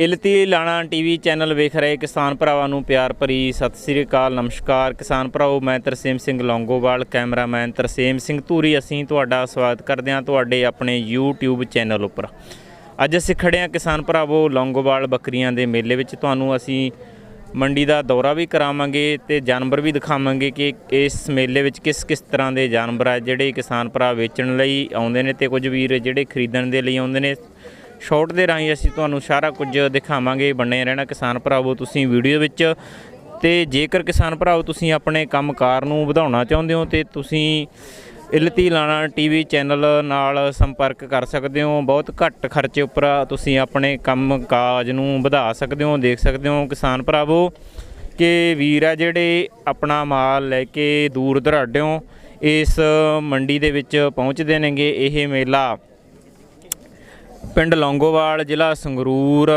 ਇਲਤੀ ਲਾਣਾ TV channel ਵੇਖ ਰਹੇ ਕਿਸਾਨ ਭਰਾਵਾਂ ਨੂੰ ਪਿਆਰ ਭਰੀ ਸਤਿ ਸ੍ਰੀ ਅਕਾਲ, ਨਮਸਕਾਰ। ਕਿਸਾਨ ਭਰਾਓ, ਮੈਂ ਤਰਸੇਮ ਸਿੰਘ ਲੌਂਗੋਵਾਲ, ਕੈਮਰਾਮੈਨ ਤਰਸੇਮ ਸਿੰਘ ਧੂਰੀ। ਅਸੀਂ ਤੁਹਾਡਾ ਸਵਾਗਤ ਕਰਦੇ ਹਾਂ ਤੁਹਾਡੇ ਆਪਣੇ YouTube ਚੈਨਲ ਉੱਪਰ। ਅੱਜ ਅਸੀਂ ਖੜੇ ਹਾਂ ਕਿਸਾਨ ਭਰਾਵੋ, ਲੌਂਗੋਵਾਲ ਬੱਕਰੀਆਂ ਦੇ ਮੇਲੇ ਵਿੱਚ। ਤੁਹਾਨੂੰ ਅਸੀਂ ਮੰਡੀ ਦਾ ਦੌਰਾ ਵੀ ਕਰਾਵਾਂਗੇ ਤੇ ਜਾਨਵਰ ਵੀ ਦਿਖਾਵਾਂਗੇ ਕਿ ਇਸ ਮੇਲੇ ਵਿੱਚ ਕਿਸ ਕਿਸ ਤਰ੍ਹਾਂ ਦੇ ਜਾਨਵਰ ਆ, ਜਿਹੜੇ ਕਿਸਾਨ ਭਰਾ ਵੇਚਣ ਲਈ ਆਉਂਦੇ ਨੇ ਤੇ ਕੁਝ ਵੀਰ ਜਿਹੜੇ ਖਰੀਦਣ ਦੇ ਲਈ ਆਉਂਦੇ ਨੇ। ਸ਼ਾਰਟ ਦੇ ਰਾਹੀਂ ਅਸੀਂ ਤੁਹਾਨੂੰ ਸਾਰਾ ਕੁਝ ਦਿਖਾਵਾਂਗੇ। ਬਣੇ ਰਹਿਣਾ ਕਿਸਾਨ ਭਰਾਵੋ ਤੁਸੀਂ ਵੀਡੀਓ ਵਿੱਚ। ਤੇ ਜੇਕਰ ਕਿਸਾਨ ਭਰਾਵੋ ਤੁਸੀਂ ਆਪਣੇ ਕੰਮਕਾਰ ਨੂੰ ਵਧਾਉਣਾ ਚਾਹੁੰਦੇ ਹੋ, ਤੇ ਤੁਸੀਂ ਇਲਤੀ ਲਾਣਾ ਟੀਵੀ ਚੈਨਲ ਨਾਲ ਸੰਪਰਕ ਕਰ ਸਕਦੇ ਹੋ। ਬਹੁਤ ਘੱਟ ਖਰਚੇ ਉੱਪਰ ਤੁਸੀਂ ਆਪਣੇ ਕੰਮ ਕਾਜ ਨੂੰ ਵਧਾ ਸਕਦੇ ਹੋ, ਦੇਖ ਸਕਦੇ ਹੋ ਕਿਸਾਨ ਭਰਾਵੋ ਕਿ ਵੀਰ ਆ ਜਿਹੜੇ ਆਪਣਾ ਮਾਲ ਲੈ ਕੇ ਦੂਰ ਦਰਾਡਿਓਂ ਇਸ ਮੰਡੀ ਦੇ ਵਿੱਚ ਪਹੁੰਚਦੇ ਨੇਗੇ। ਇਹ ਮੇਲਾ ਪਿੰਡ ਲੌਂਗੋਵਾਲ, ਜ਼ਿਲ੍ਹਾ ਸੰਗਰੂਰ,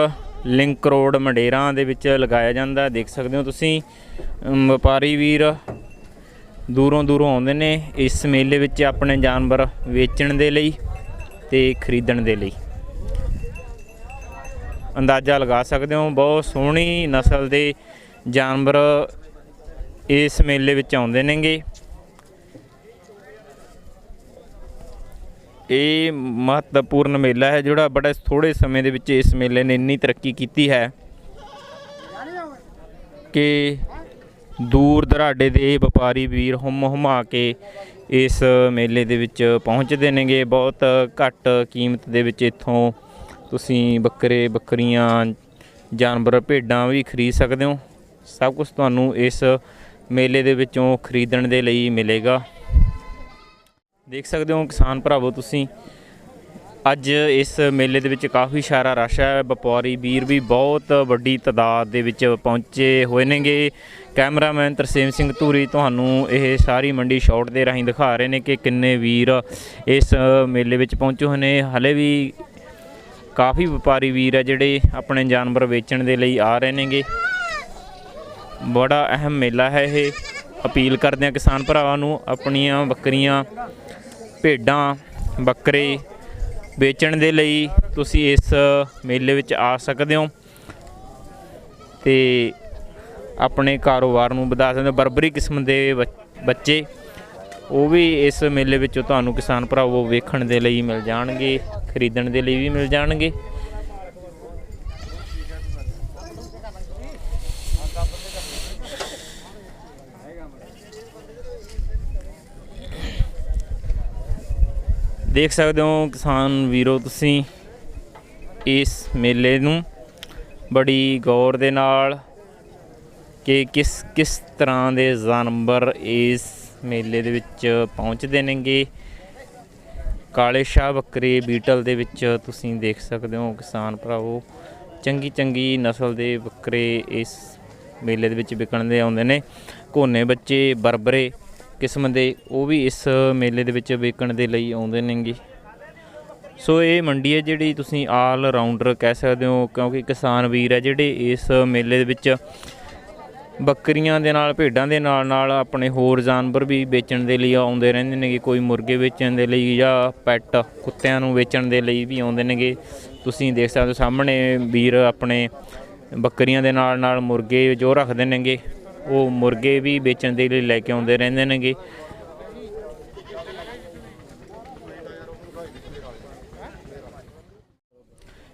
ਲਿੰਕ ਰੋਡ, ਮੰਡੇਰਾਂ ਦੇ ਵਿੱਚ ਲਗਾਇਆ ਜਾਂਦਾ ਦੇਖ ਸਕਦੇ ਹੋ ਤੁਸੀਂ ਵਪਾਰੀ ਵੀਰ ਦੂਰੋਂ ਦੂਰੋਂ ਆਉਂਦੇ ਨੇ ਇਸ ਮੇਲੇ ਵਿੱਚ ਆਪਣੇ ਜਾਨਵਰ ਵੇਚਣ ਦੇ ਲਈ ਤੇ ਖਰੀਦਣ ਦੇ ਲਈ। ਅੰਦਾਜ਼ਾ ਲਗਾ ਸਕਦੇ ਹੋ, ਬਹੁਤ ਸੋਹਣੀ ਨਸਲ ਦੇ ਜਾਨਵਰ ਇਸ ਮੇਲੇ ਵਿੱਚ ਆਉਂਦੇ ਨੇਗੇ। ਇਹ ਮਹੱਤਵਪੂਰਨ ਮੇਲਾ ਹੈ ਜਿਹੜਾ ਬੜਾ ਥੋੜੇ ਸਮੇਂ ਦੇ ਵਿੱਚ ਇਸ ਮੇਲੇ ਨੇ ਇੰਨੀ ਤਰੱਕੀ ਕੀਤੀ ਹੈ ਕਿ ਦੂਰ ਦਰਾਡੇ ਦੇ ਵਪਾਰੀ ਵੀਰ ਹੁਮ ਹੁਮਾ ਕੇ ਇਸ ਮੇਲੇ ਦੇ ਵਿੱਚ ਪਹੁੰਚਦੇ ਨੇਗੇ। ਬਹੁਤ ਘੱਟ ਕੀਮਤ ਦੇ ਵਿੱਚ ਇੱਥੋਂ ਤੁਸੀਂ ਬੱਕਰੇ, ਬੱਕਰੀਆਂ, ਜਾਨਵਰ, ਭੇਡਾਂ ਵੀ ਖਰੀਦ ਸਕਦੇ ਹੋ। ਸਭ ਕੁਝ ਤੁਹਾਨੂੰ ਇਸ ਮੇਲੇ ਦੇ ਵਿੱਚੋਂ ਖਰੀਦਣ ਦੇ ਲਈ ਮਿਲੇਗਾ। ਦੇਖ ਸਕਦੇ ਹੋ ਕਿਸਾਨ ਭਰਾਵੋ ਤੁਸੀਂ, ਅੱਜ ਇਸ ਮੇਲੇ ਦੇ ਵਿੱਚ ਕਾਫੀ ਸਾਰਾ ਰਸ਼ ਹੈ, ਵਪਾਰੀ ਵੀਰ ਵੀ ਬਹੁਤ ਵੱਡੀ ਤਾਦਾਦ ਦੇ ਵਿੱਚ ਪਹੁੰਚੇ ਹੋਏ ਨੇਗੇ। ਕੈਮਰਾਮੈਨ ਤਰਸੇਮ ਸਿੰਘ ਧੂਰੀ ਤੁਹਾਨੂੰ ਇਹ ਸਾਰੀ ਮੰਡੀ ਸ਼ਾਰਟ ਦੇ ਰਾਹੀਂ ਦਿਖਾ ਰਹੇ ਨੇ ਕਿ ਕਿੰਨੇ ਵੀਰ ਇਸ ਮੇਲੇ ਵਿੱਚ ਪਹੁੰਚੇ ਹੋਏ ਨੇ। ਹਲੇ ਵੀ ਕਾਫੀ ਵਪਾਰੀ ਵੀਰ ਆ ਜਿਹੜੇ ਆਪਣੇ ਜਾਨਵਰ ਵੇਚਣ ਦੇ ਲਈ ਆ ਰਹੇ ਨੇਗੇ। ਬੜਾ ਅਹਿਮ ਮੇਲਾ ਹੈ ਇਹ। ਅਪੀਲ ਕਰਦੇ ਆ ਕਿਸਾਨ ਭਰਾਵਾਂ ਨੂੰ ਆਪਣੀਆਂ ਬੱਕਰੀਆਂ ਭੇਡਾਂ, ਬੱਕਰੇ ਵੇਚਣ ਦੇ ਲਈ ਤੁਸੀਂ ਇਸ ਮੇਲੇ ਵਿੱਚ ਆ ਸਕਦੇ ਹੋ। ਤੇ ਆਪਣੇ ਕਾਰੋਬਾਰ ਨੂੰ ਵਧਾ ਸਕਦੇ ਹੋ। ਬਰਬਰੀ ਕਿਸਮ ਦੇ ਬੱਚ- ਬੱਚੇ, ਉਹ ਵੀ ਇਸ ਮੇਲੇ ਵਿੱਚੋਂ ਤੁਹਾਨੂੰ ਕਿਸਾਨ ਭਰਾਵੋ ਵੇਖਣ ਦੇ ਲਈ ਮਿਲ ਜਾਣਗੇ, ਖਰੀਦਣ ਦੇ ਲਈ ਵੀ ਮਿਲ ਜਾਣਗੇ। ਦੇਖ ਸਕਦੇ ਹੋ ਕਿਸਾਨ ਵੀਰੋ ਤੁਸੀਂ ਇਸ ਮੇਲੇ ਨੂੰ ਬੜੀ ਗੌਰ ਦੇ ਨਾਲ ਕਿ ਕਿਸ ਕਿਸ ਤਰ੍ਹਾਂ ਦੇ ਜਾਨਵਰ ਇਸ ਮੇਲੇ ਦੇ ਵਿੱਚ ਪਹੁੰਚਦੇ ਨੇਗੇ। ਕਾਲੇ ਸ਼ਾਹ ਬੱਕਰੇ ਬੀਟਲ ਦੇ ਵਿੱਚ ਤੁਸੀਂ ਦੇਖ ਸਕਦੇ ਹੋ ਕਿਸਾਨ ਭਰਾਵੋ, ਚੰਗੀ ਚੰਗੀ ਨਸਲ ਦੇ ਬੱਕਰੇ ਇਸ ਮੇਲੇ ਦੇ ਵਿੱਚ ਵਿਕਣ ਦੇ ਆਉਂਦੇ ਨੇ। ਕੋਨੇ ਬੱਚੇ, ਬਰਬਰੇ ਕਿਸਮ ਦੇ ਉਹ ਵੀ ਇਸ ਮੇਲੇ ਦੇ ਵਿੱਚ ਵੇਚਣ ਦੇ ਲਈ ਆਉਂਦੇ ਨੇਗੇ। ਸੋ ਇਹ ਮੰਡੀ ਹੈ ਜਿਹੜੀ ਤੁਸੀਂ ਆਲ ਰਾਊਂਡਰ ਕਹਿ ਸਕਦੇ ਹੋ, ਕਿਉਂਕਿ ਕਿਸਾਨ ਵੀਰ ਹੈ ਜਿਹੜੇ ਇਸ ਮੇਲੇ ਦੇ ਵਿੱਚ ਬੱਕਰੀਆਂ ਦੇ ਨਾਲ, ਭੇਡਾਂ ਦੇ ਨਾਲ ਨਾਲ ਆਪਣੇ ਹੋਰ ਜਾਨਵਰ ਵੀ ਵੇਚਣ ਦੇ ਲਈ ਆਉਂਦੇ ਰਹਿੰਦੇ ਨੇਗੇ। ਕੋਈ ਮੁਰਗੇ ਵੇਚਣ ਦੇ ਲਈ ਜਾਂ ਪੈਟ ਕੁੱਤਿਆਂ ਨੂੰ ਵੇਚਣ ਦੇ ਲਈ ਵੀ ਆਉਂਦੇ ਨੇਗੇ। ਤੁਸੀਂ ਦੇਖ ਸਕਦੇ ਹੋ ਸਾਹਮਣੇ ਵੀਰ ਆਪਣੇ ਬੱਕਰੀਆਂ ਦੇ ਨਾਲ ਨਾਲ ਮੁਰਗੇ ਜੋ ਰੱਖਦੇ ਨੇਗੇ। ਉਹ ਮੁਰਗੇ ਵੀ ਵੇਚਣ ਦੇ ਲਈ ਲੈ ਕੇ ਆਉਂਦੇ ਰਹਿੰਦੇ ਨੇਗੇ।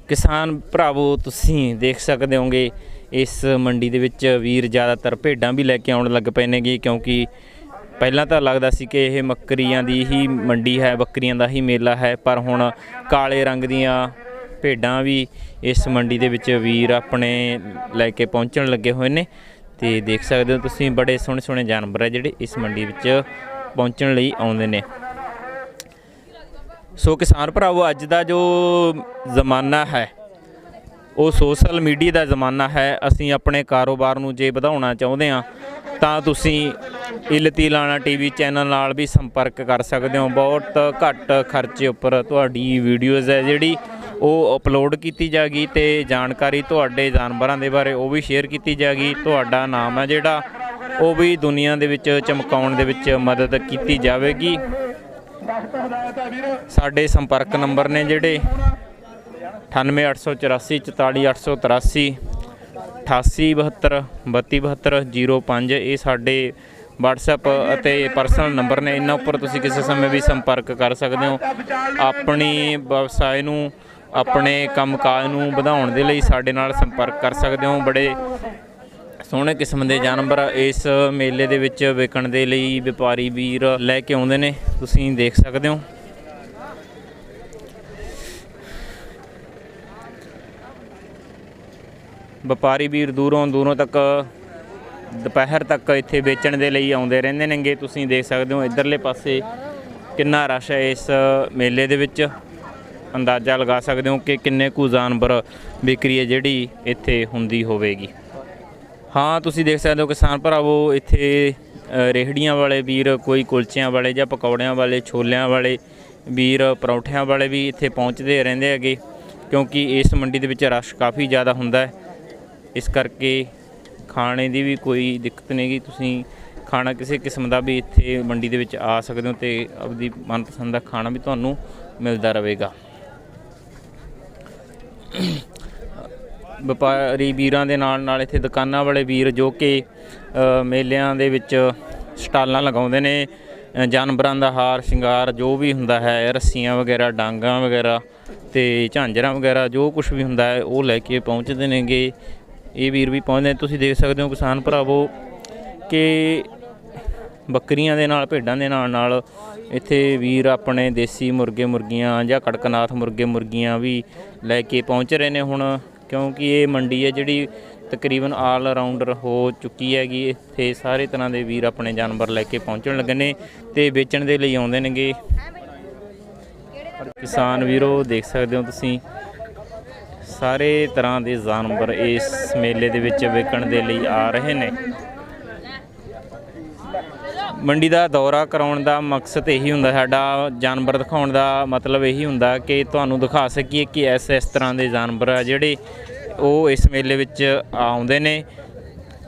ਕਿਸਾਨ ਭਰਾਵੋ, ਤੁਸੀਂ ਦੇਖ ਸਕਦੇ ਹੋਗੇ, ਇਸ ਮੰਡੀ ਦੇ ਵਿੱਚ ਵੀਰ ਜ਼ਿਆਦਾਤਰ ਭੇਡਾਂ ਵੀ ਲੈ ਕੇ ਆਉਣ ਲੱਗ ਪਏ ਨੇਗੇ, ਕਿਉਂਕਿ ਪਹਿਲਾਂ ਤਾਂ ਲੱਗਦਾ ਸੀ ਕਿ ਇਹ ਮੱਕਰੀਆਂ ਦੀ ਹੀ ਮੰਡੀ ਹੈ, ਬੱਕਰੀਆਂ ਦਾ ਹੀ ਮੇਲਾ ਹੈ, ਪਰ ਹੁਣ ਕਾਲੇ ਰੰਗ ਦੀਆਂ ਭੇਡਾਂ ਵੀ ਇਸ ਮੰਡੀ ਦੇ ਵਿੱਚ ਵੀਰ ਆਪਣੇ ਲੈ ਕੇ ਪਹੁੰਚਣ ਲੱਗੇ ਹੋਏ ਨੇ। ਤੇ ਦੇਖ ਸਕਦੇ ਹੋ ਤੁਸੀਂ ਬੜੇ ਸੋਹਣੇ ਸੋਹਣੇ ਜਾਨਵਰ ਹੈ ਜਿਹੜੇ ਇਸ ਮੰਡੀ ਵਿੱਚ ਪਹੁੰਚਣ ਲਈ ਆਉਂਦੇ ਨੇ। ਸੋ ਕਿਸਾਨ ਭਰਾਵੋ, ਅੱਜ ਦਾ ਜੋ ਜ਼ਮਾਨਾ ਹੈ, ਉਹ ਸੋਸ਼ਲ ਮੀਡੀਆ ਦਾ ਜ਼ਮਾਨਾ ਹੈ। ਅਸੀਂ ਆਪਣੇ ਕਾਰੋਬਾਰ ਨੂੰ ਜੇ ਵਧਾਉਣਾ ਚਾਹੁੰਦੇ ਹਾਂ, ਤਾਂ ਤੁਸੀਂ ਇਲਤੀ ਲਾਣਾ ਟੀਵੀ ਚੈਨਲ ਨਾਲ ਵੀ ਸੰਪਰਕ ਕਰ ਸਕਦੇ ਹੋ। ਬਹੁਤ ਘੱਟ ਖਰਚੇ ਉੱਪਰ ਤੁਹਾਡੀ ਵੀਡੀਓਜ਼ ਹੈ ਜਿਹੜੀ ਉਹ ਅਪਲੋਡ ਕੀਤੀ ਜਾਗੀ ਤੇ ਜਾਣਕਾਰੀ ਤੁਹਾਡੇ ਜਾਨਵਰਾਂ ਦੇ ਬਾਰੇ ਉਹ ਵੀ ਸ਼ੇਅਰ ਕੀਤੀ ਜਾਗੀ। ਤੁਹਾਡਾ ਨਾਮ ਹੈ ਜਿਹੜਾ, ਉਹ ਵੀ ਦੁਨੀਆ ਦੇ ਵਿੱਚ ਚਮਕਾਉਣ ਦੇ ਵਿੱਚ ਮਦਦ ਕੀਤੀ ਜਾਵੇਗੀ। ਸਾਡੇ ਸੰਪਰਕ ਨੰਬਰ ਨੇ ਜਿਹੜੇ 98884 44883 8872 3272 05 ਇਹ ਸਾਡੇ WhatsApp ਅਤੇ ਪਰਸਨਲ ਨੰਬਰ ਨੇ। ਇਹਨਾਂ ਉੱਪਰ ਤੁਸੀਂ ਕਿਸੇ ਸਮੇਂ ਵੀ ਸੰਪਰਕ ਕਰ ਸਕਦੇ ਹੋ। ਆਪਣੀ ਵਿਵਸਾਏ ਨੂੰ ਆਪਣੇ ਕੰਮਕਾਜ ਨੂੰ ਵਧਾਉਣ ਦੇ ਲਈ ਸਾਡੇ ਨਾਲ ਸੰਪਰਕ ਕਰ ਸਕਦੇ ਹੋ। ਬੜੇ ਸੋਹਣੇ ਕਿਸਮ ਦੇ ਜਾਨਵਰ ਇਸ ਮੇਲੇ ਦੇ ਵਿੱਚ ਵਿਕਣ ਦੇ ਲਈ ਵਪਾਰੀ ਵੀਰ ਲੈ ਕੇ ਆਉਂਦੇ ਨੇ। ਤੁਸੀਂ ਦੇਖ ਸਕਦੇ ਹੋ। ਵਪਾਰੀ ਵੀਰ ਦੂਰੋਂ ਦੂਰੋਂ ਤੱਕ, ਦੁਪਹਿਰ ਤੱਕ ਇੱਥੇ ਵੇਚਣ ਦੇ ਲਈ ਆਉਂਦੇ ਰਹਿੰਦੇ ਨੇਗੇ। ਤੁਸੀਂ ਦੇਖ ਸਕਦੇ ਹੋ ਇਧਰਲੇ ਪਾਸੇ ਕਿੰਨਾ ਰਸ਼ ਹੈ ਇਸ ਮੇਲੇ ਦੇ ਵਿੱਚ। ਅੰਦਾਜ਼ਾ ਲਗਾ ਸਕਦੇ ਹੋ ਕਿ ਕਿੰਨੇ ਕੁ ਜਾਨਵਰ ਵਿਕਰੀ ਹੈ ਜਿਹੜੀ ਇੱਥੇ ਹੁੰਦੀ ਹੋਵੇਗੀ। ਹਾਂ, ਤੁਸੀਂ ਦੇਖ ਸਕਦੇ ਹੋ ਕਿਸਾਨ ਭਰਾਵੋ, ਇੱਥੇ ਰੇਹੜੀਆਂ ਵਾਲੇ ਵੀਰ, ਕੋਈ ਕੁਲਚਿਆਂ ਵਾਲੇ ਜਾਂ ਪਕੌੜਿਆਂ ਵਾਲੇ, ਛੋਲਿਆਂ ਵਾਲੇ ਵੀਰ, ਪਰੌਂਠਿਆਂ ਵਾਲੇ ਵੀ ਇੱਥੇ ਪਹੁੰਚਦੇ ਰਹਿੰਦੇ ਹੈਗੇ, ਕਿਉਂਕਿ ਇਸ ਮੰਡੀ ਦੇ ਵਿੱਚ ਰਸ਼ ਕਾਫੀ ਜ਼ਿਆਦਾ ਹੁੰਦਾ ਹੈ। ਇਸ ਕਰਕੇ ਖਾਣੇ ਦੀ ਵੀ ਕੋਈ ਦਿੱਕਤ ਨਹੀਂਗੀ ਤੁਸੀਂ ਖਾਣਾ ਕਿਸੇ ਕਿਸਮ ਦਾ ਵੀ ਇੱਥੇ ਮੰਡੀ ਦੇ ਵਿੱਚ ਆ ਸਕਦੇ ਹੋ ਤੇ ਆਪਦੀ ਮਨਪਸੰਦ ਦਾ ਖਾਣਾ ਵੀ ਤੁਹਾਨੂੰ ਮਿਲਦਾ ਰਹੇਗਾ। ਵਪਾਰੀ ਵੀਰਾਂ ਦੇ ਨਾਲ ਨਾਲ ਇੱਥੇ ਦੁਕਾਨਾਂ ਵਾਲੇ ਵੀਰ ਜੋ ਕਿ ਮੇਲਿਆਂ ਦੇ ਵਿੱਚ ਸਟਾਲਾਂ ਲਗਾਉਂਦੇ ਨੇ ਜਾਨਵਰਾਂ ਦਾ ਹਾਰ, ਸ਼ਿੰਗਾਰ ਜੋ ਵੀ ਹੁੰਦਾ ਹੈ, ਰੱਸੀਆਂ ਵਗੈਰਾ, ਡਾਂਗਾਂ ਵਗੈਰਾ ਤੇ ਝਾਂਜਰਾਂ ਵਗੈਰਾ ਜੋ ਕੁਝ ਵੀ ਹੁੰਦਾ ਹੈ, ਉਹ ਲੈ ਕੇ ਪਹੁੰਚਦੇ ਨੇਗੇ। ਇਹ ਵੀਰ ਵੀ ਪਹੁੰਚਦੇ ਨੇ। ਤੁਸੀਂ ਦੇਖ ਸਕਦੇ ਹੋ ਕਿਸਾਨ ਭਰਾਵੋ ਕਿ ਬੱਕਰੀਆਂ ਦੇ ਨਾਲ, ਭੇਡਾਂ ਦੇ ਨਾਲ ਨਾਲ ਇੱਥੇ ਵੀਰ ਆਪਣੇ ਦੇਸੀ ਮੁਰਗੇ ਮੁਰਗੀਆਂ ਜਾਂ ਕੜਕਨਾਥ ਮੁਰਗੇ ਮੁਰਗੀਆਂ ਵੀ ਲੈ ਕੇ ਪਹੁੰਚ ਰਹੇ ਨੇ ਹੁਣ। ਕਿਉਂਕਿ ਇਹ ਮੰਡੀ ਹੈ ਜਿਹੜੀ ਤਕਰੀਬਨ ਆਲ ਰਾਊਂਡਰ ਹੋ ਚੁੱਕੀ ਹੈਗੀ। ਇੱਥੇ ਸਾਰੇ ਤਰ੍ਹਾਂ ਦੇ ਵੀਰ ਆਪਣੇ ਜਾਨਵਰ ਲੈ ਕੇ ਪਹੁੰਚਣ ਲੱਗੇ ਨੇ ਤੇ ਵੇਚਣ ਦੇ ਲਈ ਆਉਂਦੇ ਨੇਗੇ। ਕਿਸਾਨ ਵੀਰੋ, ਦੇਖ ਸਕਦੇ ਹੋ ਤੁਸੀਂ, ਸਾਰੇ ਤਰ੍ਹਾਂ ਦੇ ਜਾਨਵਰ ਇਸ ਮੇਲੇ ਦੇ ਵਿੱਚ ਵਿਕਣ ਦੇ ਲਈ ਆ ਰਹੇ ਨੇ। ਮੰਡੀ ਦਾ ਦੌਰਾ ਕਰਾਉਣ ਦਾ ਮਕਸਦ ਇਹੀ ਹੁੰਦਾ, ਸਾਡਾ ਜਾਨਵਰ ਦਿਖਾਉਣ ਦਾ ਮਤਲਬ ਇਹੀ ਹੁੰਦਾ ਕਿ ਤੁਹਾਨੂੰ ਦਿਖਾ ਸਕੀਏ ਕਿ ਇਸ ਇਸ ਤਰ੍ਹਾਂ ਦੇ ਜਾਨਵਰ ਆ ਜਿਹੜੇ ਉਹ ਇਸ ਮੇਲੇ ਵਿੱਚ ਆਉਂਦੇ ਨੇ।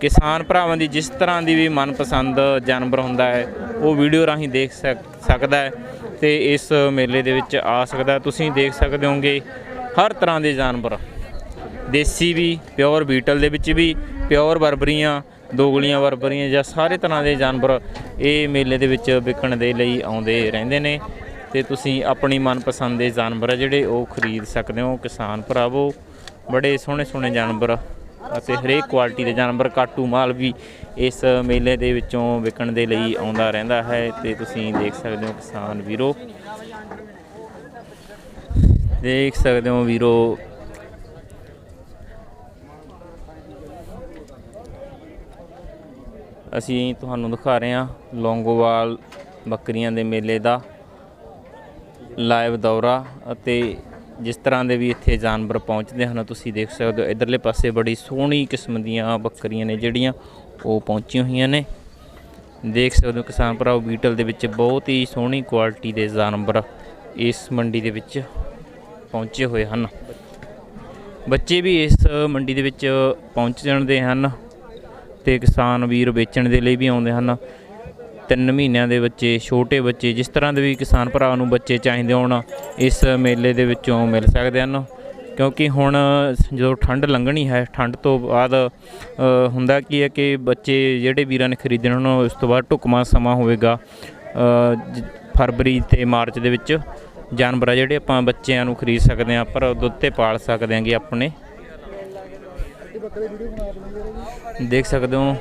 ਕਿਸਾਨ ਭਰਾਵਾਂ ਦੀ ਜਿਸ ਤਰ੍ਹਾਂ ਦੀ ਵੀ ਮਨਪਸੰਦ ਜਾਨਵਰ ਹੁੰਦਾ ਹੈ, ਉਹ ਵੀਡੀਓ ਰਾਹੀਂ ਦੇਖ ਸਕਦਾ ਹੈ ਤੇ ਇਸ ਮੇਲੇ ਦੇ ਵਿੱਚ ਆ ਸਕਦਾ ਤੁਸੀਂ ਦੇਖ ਸਕਦੇ ਹੋਗੇ ਹਰ ਤਰ੍ਹਾਂ ਦੇ ਜਾਨਵਰ। ਦੇਸੀ ਵੀ, ਪਿਓਰ ਬੀਟਲ ਦੇ ਵਿੱਚ ਵੀ, ਪਿਓਰ ਬਰਬਰੀਆਂ ਦੋਗਲੀਆਂ ਵਰਬਰੀਆਂ ਜਾਂ ਸਾਰੇ ਤਰ੍ਹਾਂ ਦੇ ਜਾਨਵਰ ਇਹ ਮੇਲੇ ਦੇ ਵਿੱਚ ਵਿਕਣ ਦੇ ਲਈ ਆਉਂਦੇ ਰਹਿੰਦੇ ਨੇ ਤੇ ਤੁਸੀਂ ਆਪਣੀ ਮਨਪਸੰਦ ਦੇ ਜਾਨਵਰ ਆ ਜਿਹੜੇ ਉਹ ਖਰੀਦ ਸਕਦੇ ਹੋ, ਕਿਸਾਨ ਭਰਾਵੋ, ਬੜੇ ਸੋਹਣੇ ਸੋਹਣੇ ਜਾਨਵਰ ਅਤੇ ਹਰੇਕ ਕੁਆਲਿਟੀ ਦੇ ਜਾਨਵਰ ਕਾਟੂ ਮਾਲ ਵੀ ਇਸ ਮੇਲੇ ਦੇ ਵਿੱਚੋਂ ਵਿਕਣ ਦੇ ਲਈ ਆਉਂਦਾ ਰਹਿੰਦਾ ਹੈ ਤੇ ਤੁਸੀਂ ਦੇਖ ਸਕਦੇ ਹੋ ਕਿਸਾਨ ਵੀਰੋ, ਦੇਖ ਸਕਦੇ ਹੋ ਵੀਰੋ ਅਸੀਂ ਤੁਹਾਨੂੰ ਦਿਖਾ ਰਹੇ ਹਾਂ ਲੌਂਗੋਵਾਲ ਬੱਕਰੀਆਂ ਦੇ ਮੇਲੇ ਦਾ ਲਾਈਵ ਦੌਰਾ ਅਤੇ ਜਿਸ ਤਰ੍ਹਾਂ ਦੇ ਵੀ ਇੱਥੇ ਜਾਨਵਰ ਪਹੁੰਚਦੇ ਹਨ, ਤੁਸੀਂ ਦੇਖ ਸਕਦੇ ਹੋ ਇਧਰਲੇ ਪਾਸੇ ਬੜੀ ਸੋਹਣੀ ਕਿਸਮ ਦੀਆਂ ਬੱਕਰੀਆਂ ਨੇ ਜਿਹੜੀਆਂ ਉਹ ਪਹੁੰਚੀਆਂ ਹੋਈਆਂ ਨੇ। ਦੇਖ ਸਕਦੇ ਹੋ ਕਿਸਾਨ ਭਰਾਓ, ਬੀਟਲ ਦੇ ਵਿੱਚ ਬਹੁਤ ਹੀ ਸੋਹਣੀ ਕੁਆਲਿਟੀ ਦੇ ਜਾਨਵਰ ਇਸ ਮੰਡੀ ਦੇ ਵਿੱਚ ਪਹੁੰਚੇ ਹੋਏ ਹਨ। ਬੱਚੇ ਵੀ ਇਸ ਮੰਡੀ ਦੇ ਵਿੱਚ ਪਹੁੰਚ ਜਾਂਦੇ ਹਨ। ਤੇ ਕਿਸਾਨ ਵੀਰ ਵੇਚਣ ਦੇ ਲਈ ਵੀ ਆਉਂਦੇ ਹਨ। ਤਿੰਨ ਮਹੀਨਿਆਂ ਦੇ ਬੱਚੇ, ਛੋਟੇ ਬੱਚੇ, ਜਿਸ ਤਰ੍ਹਾਂ ਦੇ ਵੀ ਕਿਸਾਨ ਭਰਾ ਨੂੰ ਬੱਚੇ ਚਾਹੀਦੇ ਹੋਣ, ਇਸ ਮੇਲੇ ਦੇ ਵਿੱਚੋਂ ਮਿਲ ਸਕਦੇ ਹਨ। ਕਿਉਂਕਿ ਹੁਣ ਜਦੋਂ ਠੰਡ ਲੰਘਣੀ ਹੈ, ਠੰਡ ਤੋਂ ਬਾਅਦ ਹੁੰਦਾ ਕੀ ਹੈ ਕਿ ਬੱਚੇ ਜਿਹੜੇ ਵੀਰਾਂ ਨੇ ਖਰੀਦਣੇ ਹੋਣ, ਉਸ ਤੋਂ ਬਾਅਦ ਢੁਕਵਾਂ ਸਮਾਂ ਹੋਵੇਗਾ। ਜ- ਫਰਵਰੀ ਤੇ ਮਾਰਚ ਦੇ ਵਿੱਚ ਜਾਨਵਰ ਆ ਜਿਹੜੇ ਆਪਾਂ ਬੱਚਿਆਂ ਨੂੰ ਖਰੀਦ ਸਕਦੇ ਹਾਂ ਪਰ ਦੁੱਧ ਤੇ ਪਾਲ ਸਕਦੇ ਹਾਂਗੇ ਆਪਣੇ ਦੇਖ ਸਕਦੇ ਹੋ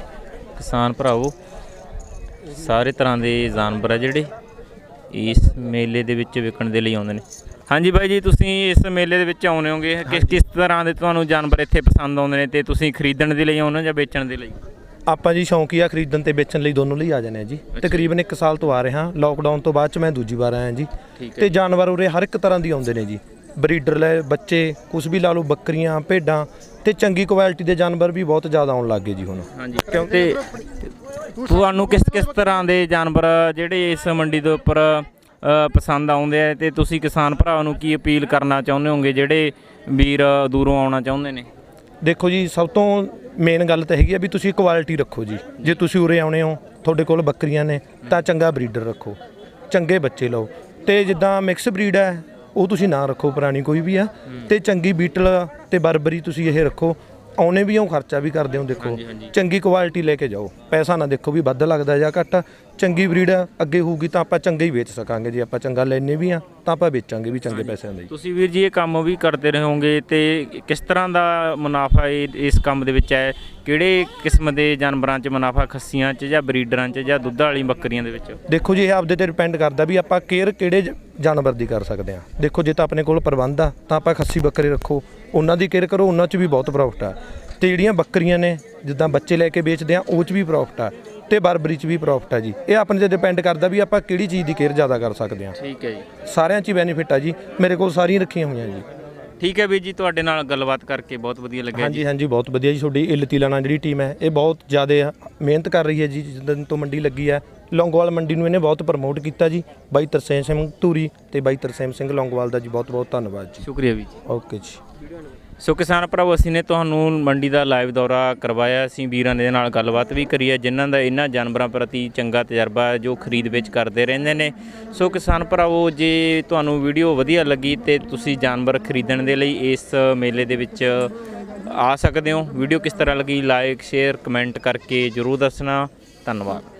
ਕਿਸਾਨ ਭਰਾਵੋ ਸਾਰੇ ਤਰ੍ਹਾਂ ਦੇ ਜਾਨਵਰ ਆ ਜਿਹੜੇ ਇਸ ਮੇਲੇ ਦੇ ਵਿੱਚ ਵਿਕਣ ਦੇ ਲਈ ਆਉਂਦੇ ਨੇ। ਹਾਂਜੀ ਬਾਈ ਜੀ ਤੁਸੀਂ ਇਸ ਮੇਲੇ ਦੇ ਵਿੱਚ ਆਉਨੇ ਹੋਗੇ ਕਿਸ ਕਿਸ ਤਰ੍ਹਾਂ ਦੇ ਤੁਹਾਨੂੰ ਜਾਨਵਰ ਇੱਥੇ ਪਸੰਦ ਆਉਂਦੇ ਨੇ ਤੇ ਤੁਸੀਂ ਖਰੀਦਣ ਦੇ ਲਈ ਆਉਂਦੇ ਹੋ ਜਾਂ ਵੇਚਣ ਦੇ ਲਈ? ਆਪਾਂ ਜੀ ਸ਼ੌਂਕੀਆ ਖਰੀਦਣ ਤੇ ਵੇਚਣ ਲਈ ਦੋਨੋਂ ਲਈ ਆ ਜਾਂਦੇ ਆ ਜੀ। ਤਕਰੀਬਨ 1 ਸਾਲ ਤੋਂ ਆ ਰਹੇ ਹਾਂ ਲੋਕਡਾਊਨ ਤੋਂ ਬਾਅਦ ਚ ਮੈਂ ਦੂਜੀ ਵਾਰ ਆਇਆ ਜੀ। ਤੇ ਜਾਨਵਰ ਉਰੇ ਹਰ ਇੱਕ ਤਰ੍ਹਾਂ ਦੀ ਆਉਂਦੇ ਨੇ ਜੀ। ਬਰੀਡਰ ਲੈ ਬੱਚੇ ਕੁਝ ਵੀ ਲਾ ਲਓ ਬੱਕਰੀਆਂ ਭੇਡਾਂ ਤੇ ਚੰਗੀ ਕੁਆਲਿਟੀ ਦੇ ਜਾਨਵਰ ਵੀ ਬਹੁਤ ਜ਼ਿਆਦਾ ਆਉਣ ਲੱਗ ਗਏ ਜੀ ਹੁਣ। ਹਾਂਜੀ ਤੇ ਤੁਹਾਨੂੰ ਕਿਸ ਕਿਸ ਤਰ੍ਹਾਂ ਦੇ ਜਾਨਵਰ ਜਿਹੜੇ ਇਸ ਮੰਡੀ ਦੇ ਉੱਪਰ ਪਸੰਦ ਆਉਂਦੇ ਆ ਤੇ ਤੁਸੀਂ ਕਿਸਾਨ ਭਰਾਵਾਂ ਨੂੰ ਕੀ ਅਪੀਲ ਕਰਨਾ ਚਾਹੁੰਦੇ ਹੋਗੇ ਜਿਹੜੇ ਵੀਰ ਦੂਰੋਂ ਆਉਣਾ ਚਾਹੁੰਦੇ ਨੇ? ਦੇਖੋ ਜੀ ਸਭ ਤੋਂ ਮੇਨ ਗੱਲ ਤਾਂ ਹੈਗੀ ਆ ਵੀ ਤੁਸੀਂ ਕੁਆਲਿਟੀ ਰੱਖੋ ਜੀ। ਜੇ ਤੁਸੀਂ ਉਰੇ ਆਉਣੇ ਹੋ ਤੁਹਾਡੇ ਕੋਲ ਬੱਕਰੀਆਂ ਨੇ ਤਾਂ ਚੰਗਾ ਬਰੀਡਰ ਰੱਖੋ। ਚੰਗੇ ਬੱਚੇ ਲਓ। ਤੇ ਜਿੱਦਾਂ ਮਿਕਸ ਬਰੀਡ ਹੈ ਉਹ ਤੁਸੀਂ ਨਾ ਰੱਖੋ ਪੁਰਾਣੀ ਕੋਈ ਵੀ ਆ। ਤੇ ਚੰਗੀ ਬੀਟਲ ਤੇ ਬਰਬਰੀ ਤੁਸੀਂ ਇਹ ਰੱਖੋ। ਆਉਨੇ ਵੀ ਉਹ ਖਰਚਾ ਵੀ ਕਰਦੇ ਹੋ ਦੇਖੋ। ਚੰਗੀ ਕੁਆਲਿਟੀ ਲੈ ਕੇ ਜਾਓ। ਪੈਸਾ ਨਾ ਦੇਖੋ ਵੀ ਵੱਧ ਲੱਗਦਾ ਜਾਂ ਘੱਟ। ਚੰਗੀ ਬਰੀਡ ਅੱਗੇ ਹੋਊਗੀ ਤਾਂ ਆਪਾਂ ਚੰਗਾ ਹੀ ਵੇਚ ਸਕਾਂਗੇ। ਜੇ ਆਪਾਂ ਚੰਗਾ ਲੈਨੇ ਵੀ ਆ ਤਾਂ ਆਪਾਂ ਵੇਚਾਂਗੇ ਵੀ ਚੰਗੇ ਪੈਸਿਆਂ ਦਾ ਤੁਸੀਂ ਵੀਰ ਜੀ ਇਹ ਕੰਮ ਵੀ ਕਰਦੇ ਰਹੋਗੇ ਤੇ ਕਿਸ ਤਰ੍ਹਾਂ ਦਾ ਮੁਨਾਫਾ ਇਹ- ਇਸ ਕੰਮ ਦੇ ਵਿੱਚ ਹੈ ਕਿਹੜੇ ਕਿਸਮ ਦੇ ਜਾਨਵਰਾਂ 'ਚ ਮੁਨਾਫਾ ਖੱਸੀਆਂ 'ਚ ਜਾਂ ਬਰੀਡਰਾਂ 'ਚ ਜਾਂ ਦੁੱਧ ਵਾਲੀ ਬੱਕਰੀਆਂ ਦੇ ਵਿੱਚ? ਦੇਖੋ ਜੀ ਇਹ ਆਪਦੇ ਤੇ ਡਿਪੈਂਡ ਕਰਦਾ ਵੀ ਆਪਾਂ ਕੇਅਰ ਕਿਹੜੇ ਜ- ਜਾਨਵਰ ਦੀ ਕਰ ਸਕਦੇ ਆ। ਦੇਖੋ ਜੇ ਤਾਂ ਆਪਣੇ ਕੋਲ ਪ੍ਰਬੰਧ ਆ ਤਾਂ ਆਪਾਂ ਖੱਸੀ ਬੱਕਰੇ ਰੱਖੋ। ਉਹਨਾਂ ਦੀ ਕੇਅਰ ਕਰੋ ਉਹਨਾਂ 'ਚ ਵੀ ਬਹੁਤ ਪ੍ਰੋਫਿਟ ਆ। ਤੇ ਜਿਹੜੀਆਂ ਬੱਕਰੀਆਂ ਨੇ ਜਿੱਦਾਂ ਬੱਚੇ ਲੈ ਕੇ ਵੇਚਦੇ ਆ ਉਹ 'ਚ ਵੀ ਪ੍ਰੋਫਿਟ ਆ। ਤੇ ਬਰਬਰੀ 'ਚ ਵੀ ਪ੍ਰੋਫਿਟ ਆ ਜੀ। ਇਹ ਆਪਣੇ ਤੇ ਡਿਪੈਂਡ ਕਰਦਾ ਵੀ ਆਪਾਂ ਕਿਹੜੀ ਚੀਜ਼ ਦੀ ਕੇਅਰ ਜ਼ਿਆਦਾ ਕਰ ਸਕਦੇ ਆ ਠੀਕ ਹੈ ਜੀ। ਸਾਰਿਆਂ 'ਚ ਹੀ ਬੈਨੀਫਿਟ ਆ ਜੀ। ਮੇਰੇ ਕੋਲ ਸਾਰੀਆਂ ਰੱਖੀਆਂ ਹੋਈਆਂ ਜੀ। ਠੀਕ ਹੈ ਵੀਰ ਜੀ ਤੁਹਾਡੇ ਨਾਲ ਗੱਲਬਾਤ ਕਰਕੇ ਬਹੁਤ ਵਧੀਆ ਲੱਗਿਆ ਜੀ। ਹਾਂਜੀ ਹਾਂਜੀ ਬਹੁਤ ਵਧੀਆ ਜੀ। ਤੁਹਾਡੀ ਇਹ ਲਤੀਲਾਣਾ ਜਿਹੜੀ ਟੀਮ ਹੈ ਇਹ ਬਹੁਤ ਜ਼ਿਆਦਾ ਮਿਹਨਤ ਕਰ ਰਹੀ ਹੈ ਜੀ। ਜਿੱਦਣ ਤੋਂ ਮੰਡੀ ਲੱਗੀ ਹੈ ਲੌਂਗੋਵਾਲ ਮੰਡੀ ਨੂੰ ਇਹਨੇ ਬਹੁਤ ਪ੍ਰਮੋਟ ਕੀਤਾ ਜੀ। ਬਾਈ ਤਰਸੇਮ ਸਿੰਘ ਧੂਰੀ ਤੇ ਬਾਈ ਤਰਸੇਮ ਸਿੰਘ ਲੌਂਗੋਵਾਲ ਦਾ ਜੀ। ਬਹੁਤ ਬਹੁਤ ਧੰਨਵਾਦ ਜੀ। ਸ਼ੁਕਰੀਆ ਵੀਰ ਜੀ। ਓਕੇ ਜੀ। ਸੋ ਕਿਸਾਨ ਭਰਾਵੋ, ਅਸੀਂ ਨੇ ਤੁਹਾਨੂੰ ਮੰਡੀ ਦਾ ਲਾਈਵ ਦੌਰਾ ਕਰਵਾਇਆ। ਅਸੀਂ ਵੀਰਾਂ ਦੇ ਨਾਲ ਗੱਲਬਾਤ ਵੀ ਕਰੀ ਹੈ, ਜਿਨ੍ਹਾਂ ਦਾ ਇਹਨਾਂ ਜਾਨਵਰਾਂ ਪ੍ਰਤੀ ਚੰਗਾ ਤਜਰਬਾ ਹੈ, ਜੋ ਖਰੀਦ ਵਿੱਚ ਕਰਦੇ ਰਹਿੰਦੇ ਨੇ। ਸੋ ਕਿਸਾਨ ਭਰਾਵੋ, ਜੇ ਤੁਹਾਨੂੰ ਵੀਡੀਓ ਵਧੀਆ ਲੱਗੀ ਤੇ ਤੁਸੀਂ ਜਾਨਵਰ ਖਰੀਦਣ ਦੇ ਲਈ ਇਸ ਮੇਲੇ ਦੇ ਵਿੱਚ ਆ ਸਕਦੇ ਹੋ। ਵੀਡੀਓ ਕਿਸ ਤਰ੍ਹਾਂ ਲੱਗੀ, ਲਾਈਕ, ਸ਼ੇਅਰ, ਕਮੈਂਟ ਕਰਕੇ ਜਰੂਰ ਦੱਸਣਾ। ਧੰਨਵਾਦ।